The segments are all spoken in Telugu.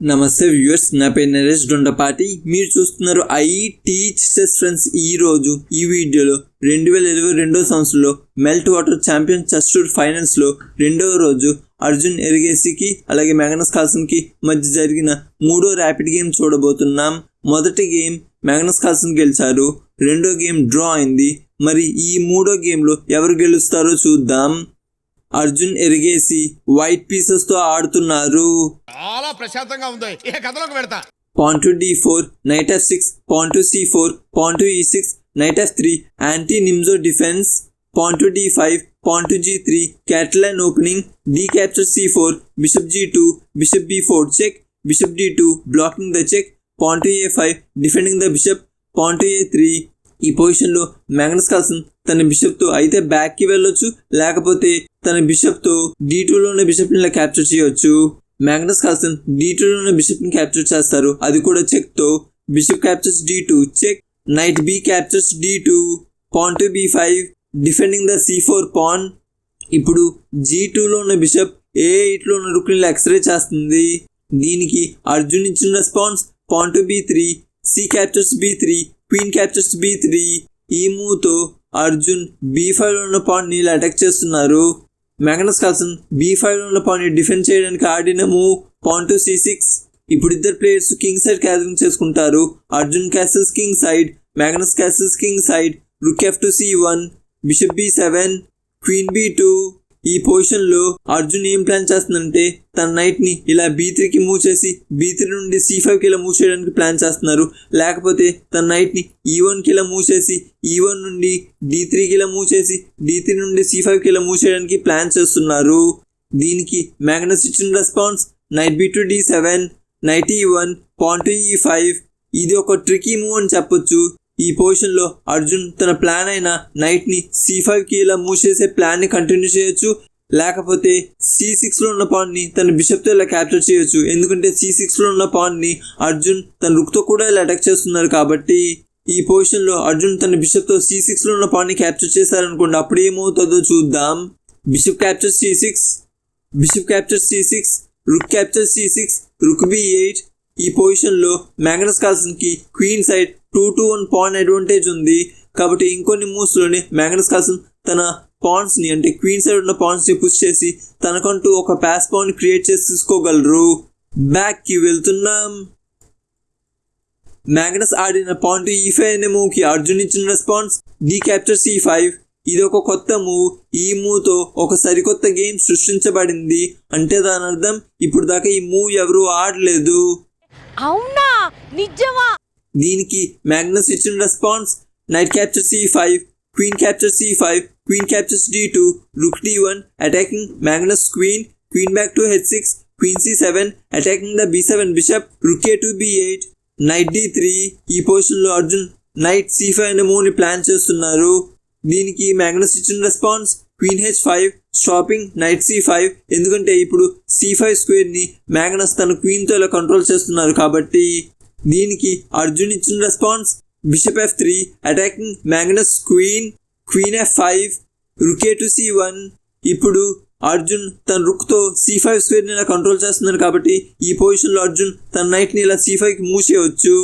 నమస్తే వ్యూవర్స్ నా పేరు నరేష్ దొండపాటి మీరు చూస్తున్నారు ఐ టీచ్ చెస్ ఫ్రెండ్స్ ఈ రోజు ఈ వీడియోలో రెండు వేల ఇరవై రెండో సంవత్సరంలో Meltwater champion chess tour ఫైనల్స్లో రెండవ రోజు అర్జున్ ఎరిగేసికి అలాగే మ్యాగ్నస్ కాల్సన్కి మధ్య జరిగిన మూడో ర్యాపిడ్ గేమ్ చూడబోతున్నాం. మొదటి గేమ్ మ్యాగ్నస్ కాల్సన్ గెలిచారు. రెండో గేమ్ డ్రా అయింది. మరి ఈ మూడో గేమ్లో ఎవరు గెలుస్తారో చూద్దాం. అర్జున్ ఎరిగేసి వైట్ పీసెస్తో ఆడుతున్నారు. చాలా ప్రశాంతంగా ఉంది. ఇక D four knight F six pawn to C four point E six knight F three anti Nimzo defence point to D five point to G three and opening D capture C four bishop G two bishop B four check bishop D two blocking the check point A five defending the bishop point A three ఈ పొజిషన్లో మ్యాగ్నస్ కాల్సన్ తన బిషప్తో అయితే బ్యాక్కి వెళ్ళొచ్చు లేకపోతే తన బిషప్తో డీ టూలోనే బిషప్ని ఇలా క్యాప్చర్ చేయొచ్చు మ్యాగ్నస్ కాల్సన్ డీ టూలోనే బిషప్ని క్యాప్చర్ చేస్తారు. అది కూడా చెక్తో. Bishop captures D two check knight B captures D two pawn to B five defending the C four pawn ఇప్పుడు జీ టూలో ఉన్న బిషప్ ఏ ఎయిట్లో ఉన్న రుక్ని ఎక్స్రే చేస్తుంది. దీనికి అర్జున్ ఇచ్చిన response pawn to B three C captures B three queen captures B three ఈ మూవ్తో అర్జున్ బి ఫైవ్లో ఉన్న పాయింట్ని నీళ్ళు అటాక్ చేస్తున్నారు. మ్యాగ్నస్ కార్సన్ బీ ఫైవ్లో ఉన్న డిఫెండ్ చేయడానికి ఆడిన move pawn to C six ఇప్పుడు ఇద్దరు ప్లేయర్స్ కింగ్ సైడ్ క్యాసింగ్ చేసుకుంటారు. Arjun castles king side Magnus castles king side rook F to C one bishop B seven queen B two ఈ పొజిషన్లో అర్జున్ ఏం ప్లాన్ చేస్తుందంటే తన నైట్ని ఇలా బీ త్రీకి మూవ్ చేసి బీ త్రీ నుండి సి ఫైవ్కి ఇలా మూవ్ చేయడానికి ప్లాన్ చేస్తున్నారు. లేకపోతే తన నైట్ని e ఈ వన్కి ఇలా మూవ్ చేసి e ఈ వన్ నుండి డి కి ఇలా మూవ్ చేసి డి త్రీ నుండి సి ఫైవ్కి ఇలా మూవ్ చేయడానికి ప్లాన్ చేస్తున్నారు. దీనికి మ్యాగ్నస్ ఇచ్చిన response knight B to D seven knight E one pawn to E five ఇది ఒక ట్రికీ మూవ్ అని చెప్పొచ్చు. ఈ పొజిషన్లో అర్జున్ తన ప్లాన్ అయిన నైట్ని సి ఫైవ్కి ఇలా మూవ్ చేసే ప్లాన్ని కంటిన్యూ చేయొచ్చు. లేకపోతే సి సిక్స్లో ఉన్న పాన్ని తన బిషప్తో ఇలా క్యాప్చర్ చేయొచ్చు. ఎందుకంటే సి సిక్స్లో ఉన్న పాన్ని అర్జున్ తన రుక్తో కూడా ఇలా అటాక్ చేస్తున్నారు కాబట్టి ఈ పొజిషన్లో అర్జున్ తన బిషప్తో సి సిక్స్లో ఉన్న పాన్ని క్యాప్చర్ చేశారనుకోండి అప్పుడు ఏమవుతుందో చూద్దాం. Bishop capture C six bishop capture C six rook capture C six rook B eight ఈ పొజిషన్లో Magnus కార్సన్కి queen side two to one pawn advantage ఉంది. కాబట్టి ఇంకొన్ని మూవ్స్లోనే మ్యాగ్నస్ కాసన్ తన పాయింట్స్ని అంటే క్వీన్ సైడ్ ఉన్న పాయింట్స్ని పుష్ చేసి తనకంటూ ఒక ప్యాస్ పాయింట్ క్రియేట్ చేసి తీసుకోగలరు. బ్యాక్కి వెళ్తున్నాం. మ్యాగ్నస్ ఆడిన పాయింట్ ఈ ఫైవ్ అనే మూవ్కి అర్జున్ ఇచ్చిన response D capture C five ఇది ఒక కొత్త మూవ్ ఈ మూవ్తో ఒక సరికొత్త గేమ్ సృష్టించబడింది. అంటే దాని అర్థం ఇప్పుడు దాకా ఈ మూవ్ ఎవరు ఆడలేదు. అవునా? నిజమా? దీనికి మ్యాగ్నస్ ఇచ్చిన response knight capture C five queen capture C five queen captures D two rook D one attacking Magnus queen queen back to H six queen C seven attacking the B seven bishop rook A to B eight knight D three ఈ పొజిషన్లో అర్జున్ నైట్ సి ఫైవ్ అనే మూవ్ని ప్లాన్ చేస్తున్నారు. దీనికి మ్యాగ్నస్ ఇచ్చిన response queen H five stopping knight C five ఎందుకంటే ఇప్పుడు సి ఫైవ్ స్క్వేర్ని మ్యాగ్నస్ తన క్వీన్తో ఇలా కంట్రోల్ చేస్తున్నారు కాబట్టి దీనికి అర్జున్ ఇచ్చిన response bishop F three attacking Magnus queen queen F five rook E to C one ఇప్పుడు అర్జున్ తన రుక్తో సి ఫైవ్ స్క్వేర్ని ఇలా కంట్రోల్ చేస్తున్నారు కాబట్టి ఈ పొజిషన్లో అర్జున్ తన నైట్ని ఇలా సి ఫైవ్కి మూవ్ చేయవచ్చు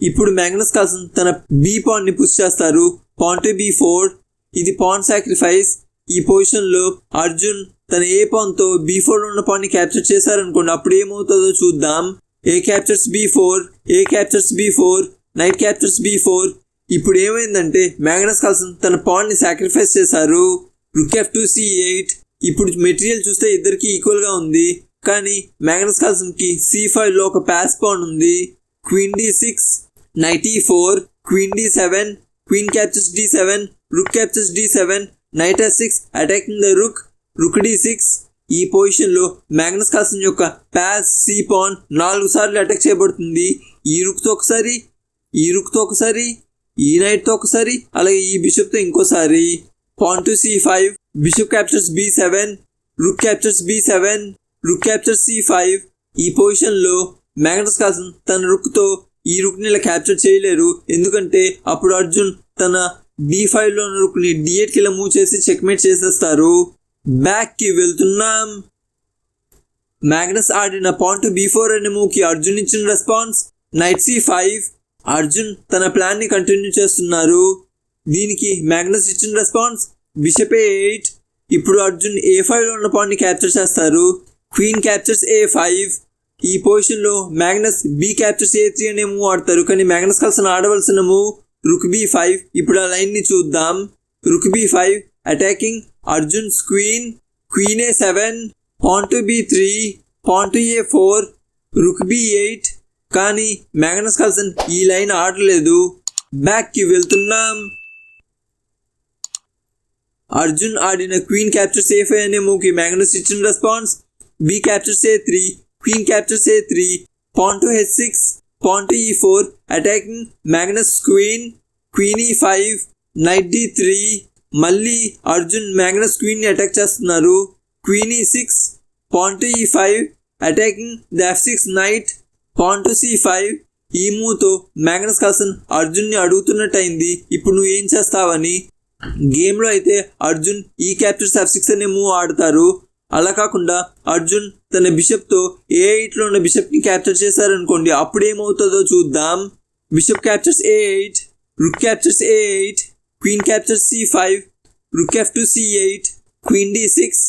ఇప్పుడు మ్యాగ్నస్ కాల్సన్ తన బీ పాన్ని పుష్ చేస్తారు. పాన్ టు బీ ఫోర్ ఇది పాన్ సాక్రిఫైస్ ఈ పొజిషన్లో అర్జున్ తన ఏ పాన్తో బీ ఫోర్లో ఉన్న పాన్ని క్యాప్చర్ చేశారనుకోండి అప్పుడు ఏమవుతుందో చూద్దాం. A captures B four A captures B four knight captures B four ఇప్పుడు ఏమైందంటే మ్యాగ్నస్ కాల్సన్ తన పాన్ని సాక్రిఫైస్ చేశారు. Rook F two C eight ఇప్పుడు మెటీరియల్ చూస్తే ఇద్దరికి ఈక్వల్గా ఉంది. కానీ మ్యాగ్నస్ కాల్సన్కి సి ఫైవ్లో ఒక ప్యాస్ పాన్ ఉంది. Queen D six knight E four queen D seven queen captures D seven rook captures D seven knight S six attacking the rook rook D six ఈ పొజిషన్లో మ్యాగ్నస్ కాసన్ యొక్క ప్యాస్ సీపాన్ నాలుగు సార్లు అటాక్ చేయబడుతుంది. ఈ రుక్తో ఒకసారి ఈ రుక్తో ఒకసారి ఈ నైట్తో ఒకసారి అలాగే ఈ బిషప్తో ఇంకోసారి. Pawn to C five bishop captures B seven rook captures B seven rook captures C five. ఈ పొజిషన్లో మ్యాగ్నస్ కాసన్ తన రుక్తో ఈ రుక్ని ఇలా క్యాప్చర్ చేయలేరు. ఎందుకంటే అప్పుడు అర్జున్ తన డి ఫైవ్లో ఉన్న రుక్ని డి ఎయిట్కి ఇలా మూవ్ చేసి చెక్మేట్ చేసేస్తారు. బ్యాక్కి వెళ్తున్నాం. మ్యాగ్నస్ ఆడిన పాయింట్ బి బీ ఫోర్ అనే మూవ్కి అర్జున్ ఇచ్చిన response knight C five Arjun తన ప్లాన్ని కంటిన్యూ చేస్తున్నారు. దీనికి మ్యాగ్నస్ ఇచ్చిన రెస్పాన్స్ బిషప్ ఏ ఎయిట్ ఇప్పుడు అర్జున్ ఏ ఫైవ్లో ఉన్న పాయింట్ని క్యాప్చర్ చేస్తారు. క్వీన్ క్యాప్చర్స్ ఏ ఫైవ్ ఈ పొజిషన్లో Magnus B captures A three అనే మూవ్ ఆడతారు. కానీ మ్యాగ్నస్ కలిసిన ఆడవలసిన మూవ్ రుక్ బి ఫైవ్ ఇప్పుడు ఆ లైన్ని చూద్దాం. Rook B five attacking Arjun's queen queen A seven pawn to B three pawn to A four rook B eight కానీ మ్యాగ్నస్ కల్సన్ ఈ లైన్ ఆడలేదు. బ్యాక్కి వెళ్తున్నాం. అర్జున్ ఆడిన క్వీన్ క్యాప్చర్స్ ఏ ఫైవ్ అనే మూవ్కి మ్యాగ్నస్ ఇచ్చిన response B captures A three queen captures A three pawn to H six pawn to E four attacking Magnus queen queen E five knight D three మళ్ళీ అర్జున్ మ్యాగ్నస్ క్వీన్ని అటాక్ చేస్తున్నారు. Queen E six pawn to E five attacking the F six knight pawn C five. ఈ మూవ్తో మ్యాగ్నస్ కాసన్ అర్జున్ని అడుగుతున్నట్టు అయింది ఇప్పుడు నువ్వు ఏం చేస్తావని? గేమ్లో అయితే Arjun E captures F six అనే మూవ్ ఆడతారు. అలా కాకుండా అర్జున్ తన బిషప్తో ఏ ఎయిట్లో ఉన్న బిషప్ని క్యాప్చర్ చేశారనుకోండి అప్పుడు ఏమవుతుందో చూద్దాం. Bishop captures A eight rook captures A eight queen capture C five rook F to C eight queen D six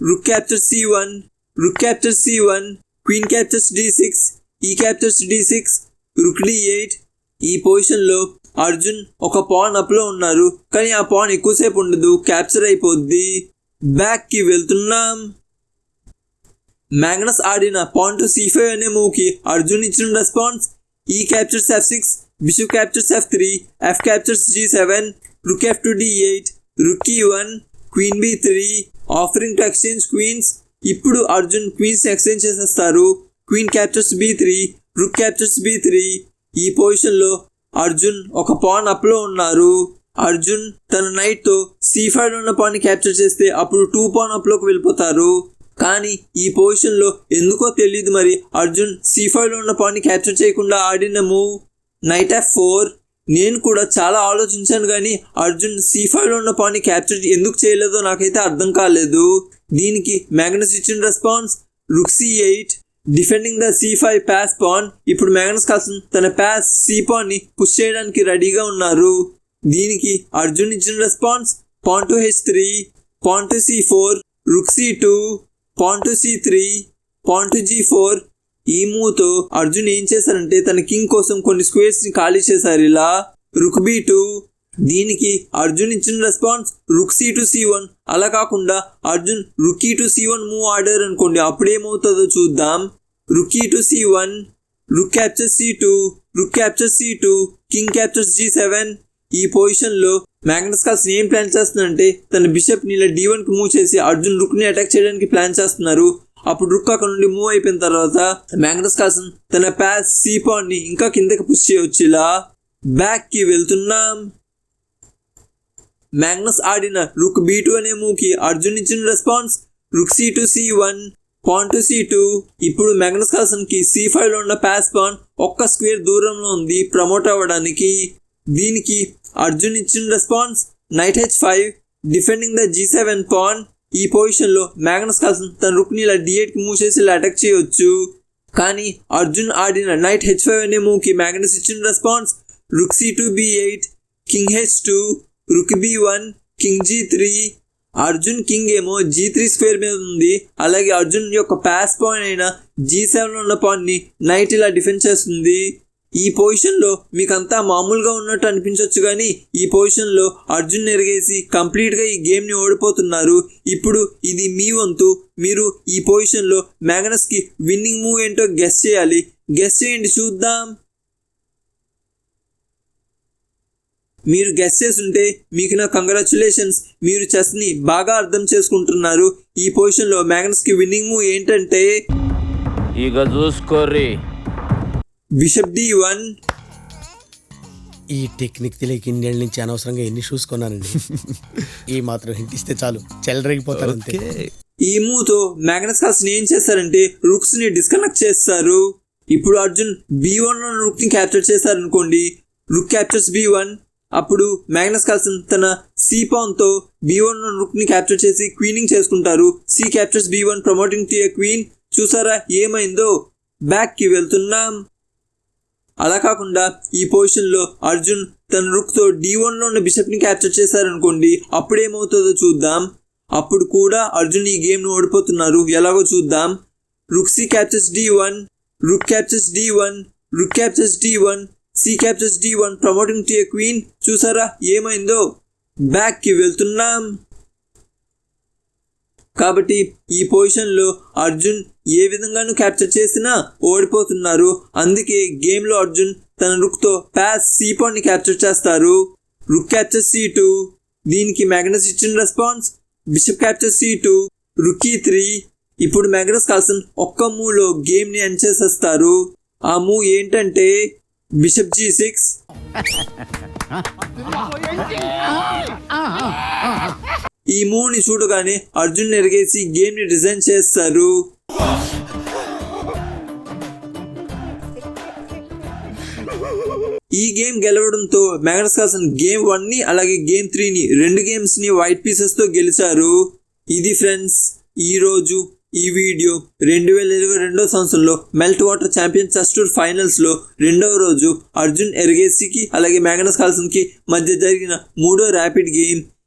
rook capture C one rook capture C one queen captures D six E captures D six rook D eight ఈ పొజిషన్లో అర్జున్ ఒక పాన్ అప్లో ఉన్నారు. కానీ ఆ పాన్ ఎక్కువసేపు ఉండదు. క్యాప్చర్ అయిపోద్ది. బ్యాక్కి వెళ్తున్నాం. మ్యాగ్నస్ ఆడిన పాన్ టు సి ఫైవ్ అనే మూవ్కి అర్జున్ ఇచ్చిన response E captures F six bishop captures F three F captures G seven rook F to D eight rook E one queen B three offering to exchange queens ఇప్పుడు అర్జున్ క్వీన్స్ ఎక్స్చేంజ్ చేసేస్తారు. Queen captures B three rook captures B three ఈ పొజిషన్లో అర్జున్ ఒక పాన్ అప్లో ఉన్నారు. అర్జున్ తన నైట్తో సి ఫైవ్ ఉన్న పాన్ని క్యాప్చర్ చేస్తే అప్పుడు టూ పాన్ అప్లోకి వెళ్ళిపోతారు. కానీ ఈ పొజిషన్లో ఎందుకో తెలియదు మరి. అర్జున్ సి ఫైవ్లో ఉన్న పాన్ని క్యాప్చర్ చేయకుండా ఆడిన మూవ్ నైట్ ఎఫ్ ఫోర్ నేను కూడా చాలా ఆలోచించాను కానీ అర్జున్ సి ఫైవ్లో ఉన్న పాన్ క్యాప్చర్ ఎందుకు చేయలేదో నాకైతే అర్థం కాలేదు. దీనికి మ్యాగ్నస్ ఇచ్చిన response rook C eight defending the C five pass pawn. ఇప్పుడు మ్యాగ్నస్ కాల్సన్ తన ప్యాస్ సి పాన్ని పుష్ చేయడానికి రెడీగా ఉన్నారు. దీనికి అర్జున్ ఇచ్చిన response pawn to H three pawn to C four rook C two pawn to C three pawn to G four ఈ మూవ్తో అర్జున్ ఏం చేశారంటే తన కింగ్ కోసం కొన్ని స్క్వేర్స్ని ఖాళీ చేశారు. ఇలా రుక్ బి టూ దీనికి అర్జున్ ఇచ్చిన response rook C to C one. అలా కాకుండా Arjun rook E to C one move ఆడారు అనుకోండి అప్పుడు ఏమవుతుందో చూద్దాం. Rook E to C one rook capture C two rook capture C two king captures G seven. ఈ పొజిషన్లో మ్యాగ్నస్ కాల్సన్ ఏం ప్లాన్ చేస్తుందంటే తన బిషప్ని ఇలా డి వన్కి మూవ్ చేసి అర్జున్ రుక్ని అటాక్ చేయడానికి ప్లాన్ చేస్తున్నారు. అప్పుడు రుక్ అక్కడ నుండి మూవ్ అయిపోయిన తర్వాత మ్యాగ్నస్ కాల్సన్ తన ప్యాస్ సీపాన్ని ఇంకా కిందకి పుష్ చేయొచ్చేలా బ్యాక్కి వెళ్తున్నాం. మ్యాగ్నస్ ఆడిన రుక్ బీ టూ అనే మూవ్కి అర్జున్ ఇచ్చిన response rook C two C one pawn to C two ఇప్పుడు మ్యాగ్నస్ కాల్సన్కి సి ఫైవ్లో ఉన్న ప్యాస్ పాన్ ఒక్క స్క్వేర్ దూరంలో ఉంది ప్రమోట్ అవ్వడానికి. దీనికి అర్జున్ ఇచ్చిన response knight h five defending the g seven pawn ఈ పొజిషన్లో మ్యాగ్నస్ కాల్సన్ తన రుక్ని ఇలా డి కి మూవ్ చేసి ఇలా అటాక్ చేయొచ్చు. కానీ అర్జున్ ఆడిన నైట్ హెచ్ ఫైవ్ అనే మూవ్కి మ్యాగ్నస్ ఇచ్చిన response rook c two b eight king h two rook b one king g three Arjun king ఏమో జీ త్రీ స్క్వేర్ మీద ఉంది. అలాగే అర్జున్ యొక్క పాస్ పాయింట్ అయిన జీ సెవెన్ ఉన్న పాయింట్ని నైట్ ఇలా డిఫెండ్ చేస్తుంది. ఈ పొజిషన్లో మీకంతా మామూలుగా ఉన్నట్టు అనిపించవచ్చు కానీ ఈ పొజిషన్లో అర్జున్ ఎరిగేసి కంప్లీట్గా ఈ గేమ్ని ఓడిపోతున్నారు. ఇప్పుడు ఇది మీ వంతు. మీరు ఈ పొజిషన్లో మ్యాగనస్కి విన్నింగ్ మూవ్ ఏంటో గెస్ చేయాలి. గెస్ చేయండి చూద్దాం. మీరు గెస్ చేసుంటే మీకు నా కంగ్రాచులేషన్స్. మీరు చెస్ని బాగా అర్థం చేసుకుంటున్నారు. ఈ పొజిషన్లో మ్యాగ్నస్కి విన్నింగ్ మూవ్ ఏంటంటే ఇక చూసుకోర్రీ. Bishop d one. ఈ టెక్నిక్ తెలియక ఇన్నేళ్ళ నుంచి అనవసరంగా ఎన్ని షూస్ కొన్నానండి? ఈ మాత్రం హింట్ ఇస్తే చాలు. చెలరేగిపోతారు అంతే. ఈ మూవ్తో మ్యాగ్నస్ కాల్సన్ ఏం చేస్తారంటే రుక్స్ని డిస్కనెక్ట్ చేస్తారు. ఇప్పుడు అర్జున్ బి వన్ రుక్ని క్యాప్చర్ చేశారనుకోండి రుక్ క్యాప్చర్స్ బి వన్ అప్పుడు మ్యాగ్నస్ కాల్సన్ తన సి పాన్తో బి వన్ రుక్ని క్యాప్చర్ చేసి క్వీనింగ్ చేసుకుంటారు. C captures b one promoting to a queen చూసారా ఏమైందో? బ్యాక్కి వెళ్తున్నాం. అలా కాకుండా ఈ పొజిషన్లో అర్జున్ తన రుక్తో డి వన్లో ఉన్న బిషప్ని క్యాప్చర్ చేశారనుకోండి అప్పుడేమవుతుందో చూద్దాం. అప్పుడు కూడా అర్జున్ ఈ గేమ్ను ఓడిపోతున్నారు. ఎలాగో చూద్దాం. Rook c captures d one rook captures d one rook captures d one c captures d one promoting to a queen చూసారా? ఏమైందో? బ్యాక్కి వెళ్తున్నాం. కాబట్టి ఈ పొజిషన్లో అర్జున్ ఏ విధంగానూ క్యాప్చర్ చేసినా ఓడిపోతున్నారు. అందుకే గేమ్లో అర్జున్ తన రుక్తో ప్యాస్ సి పాయింట్ని క్యాప్చర్ చేస్తారు. రుక్ క్యాప్చర్ సి టూ దీనికి మ్యాగ్నస్ ఇచ్చిన response bishop capture C two rook C three ఇప్పుడు మ్యాగ్నస్ కాల్సన్ ఒక్క మూలో గేమ్ని ఎండ్ చేసేస్తారు. ఆ మూవ్ ఏంటంటే బిషప్ జీ సిక్స్ ఈ మూవ్ని చూడగానే అర్జున్ ఎరిగేసి గేమ్ని డిజైన్ చేస్తారు. ఈ గేమ్ గెలవడంతో మ్యాగ్నస్ కార్సన్ గేమ్ వన్ని అలాగే గేమ్ త్రీని రెండు గేమ్స్ని వైట్ పీసెస్తో గెలిచారు. ఇది ఫ్రెండ్స్ ఈ రోజు ఈ వీడియో రెండు వేల ఇరవై రెండో సంవత్సరంలో Meltwater champion chess tour ఫైనల్స్లో రెండవ రోజు అర్జున్ ఎర్గేసికి అలాగే మ్యాగ్నస్ కార్సన్కి మధ్య జరిగిన మూడో ర్యాపిడ్ గేమ్